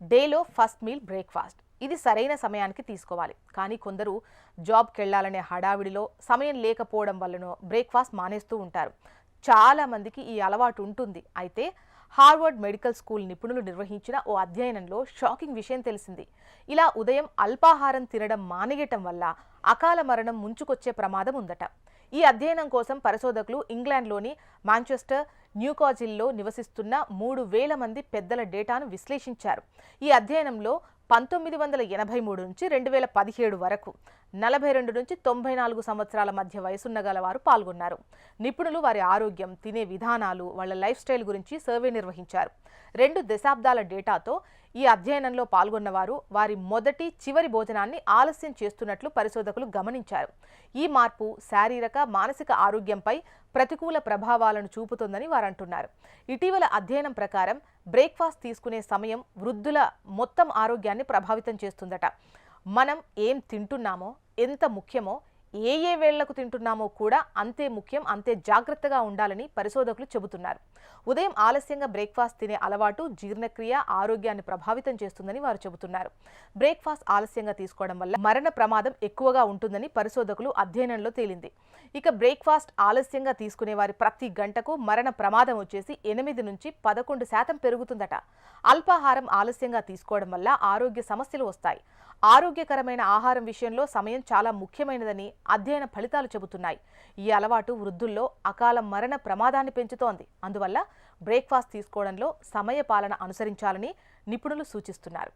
డేలో first meal breakfast. ఇది సరైన సమయానికి తీసుకోవాలి. కానీ కొందరు జాబ్కి వెళ్ళాలనే హడావిడిలో సమయం లేకపోవడం వల్లనో బ్రేక్ఫాస్ట్ మానేస్తూ ఉంటారు. చాలామందికి ఈ అలవాటు ఉంటుంది. అయితే హార్వర్డ్ మెడికల్ స్కూల్ నిపుణులు నిర్వహించిన ఓ అధ్యయనంలో షాకింగ్ విషయం తెలిసింది. ఇలా ఉదయం అల్పాహారం తినడం మానేయటం వల్ల అకాల మరణం ముంచుకొచ్చే ప్రమాదం ఉందట. ఈ అధ్యయనం కోసం పరిశోధకులు ఇంగ్లాండ్లోని మాంచెస్టర్ న్యూకాజిల్లో నివసిస్తున్న మూడు వేల మంది పెద్దల డేటాను విశ్లేషించారు. ఈ అధ్యయనంలో పంతొమ్మిది వందల ఎనభై మూడు నుంచి రెండు వేల పదిహేడు వరకు నలభై రెండు నుంచి తొంభై నాలుగు సంవత్సరాల మధ్య వయసున్న గలవారు పాల్గొన్నారు. నిపుణులు వారి ఆరోగ్యం తినే విధానాలు వాళ్ళ లైఫ్ స్టైల్ గురించి సర్వే నిర్వహించారు. రెండు దశాబ్దాల డేటాతో ఈ అధ్యయనంలో పాల్గొన్నవారు వారి మొదటి చివరి భోజనాన్ని ఆలస్యం చేస్తున్నట్లు పరిశోధకులు గమనించారు. ఈ మార్పు శారీరక మానసిక ఆరోగ్యంపై ప్రతికూల ప్రభావాలను చూపుతుందని వారు అంటున్నారు ఇటీవల అధ్యయనం ప్రకారం బ్రేక్ఫాస్ట్ తీసుకునే సమయం వృద్ధుల మొత్తం ఆరోగ్యాన్ని ప్రభావితం చేస్తుందట. మనం ఏం తింటున్నామో ఎంత ముఖ్యమో ఏ ఏ వేళ్ళకు తింటున్నామో కూడా అంతే ముఖ్యం అంతే జాగ్రత్తగా ఉండాలని పరిశోధకులు చెబుతున్నారు. ఉదయం ఆలస్యంగా బ్రేక్ఫాస్ట్ తినే అలవాటు జీర్ణక్రియ ఆరోగ్యాన్ని ప్రభావితం చేస్తుందని వారు చెబుతున్నారు. బ్రేక్ఫాస్ట్ ఆలస్యంగా తీసుకోవడం వల్ల మరణ ప్రమాదం ఎక్కువగా ఉంటుందని పరిశోధకులు అధ్యయనంలో తేలింది. ఇక బ్రేక్ఫాస్ట్ ఆలస్యంగా తీసుకునే వారి ప్రతి గంటకు మరణ ప్రమాదం వచ్చేసి ఎనిమిది నుంచి పదకొండు శాతం పెరుగుతుందట. అల్పాహారం ఆలస్యంగా తీసుకోవడం వల్ల ఆరోగ్య సమస్యలు వస్తాయి. ఆరోగ్యకరమైన ఆహారం విషయంలో సమయం చాలా ముఖ్యమైనదని అధ్యయన ఫలితాలు చెబుతున్నాయి. ఈ అలవాటు వృద్ధుల్లో అకాల మరణ ప్రమాదాన్ని పెంచుతోంది. అందువల్ల బ్రేక్ఫాస్ట్ తీసుకోవడంలో సమయ పాలన అనుసరించాలని నిపుణులు సూచిస్తున్నారు.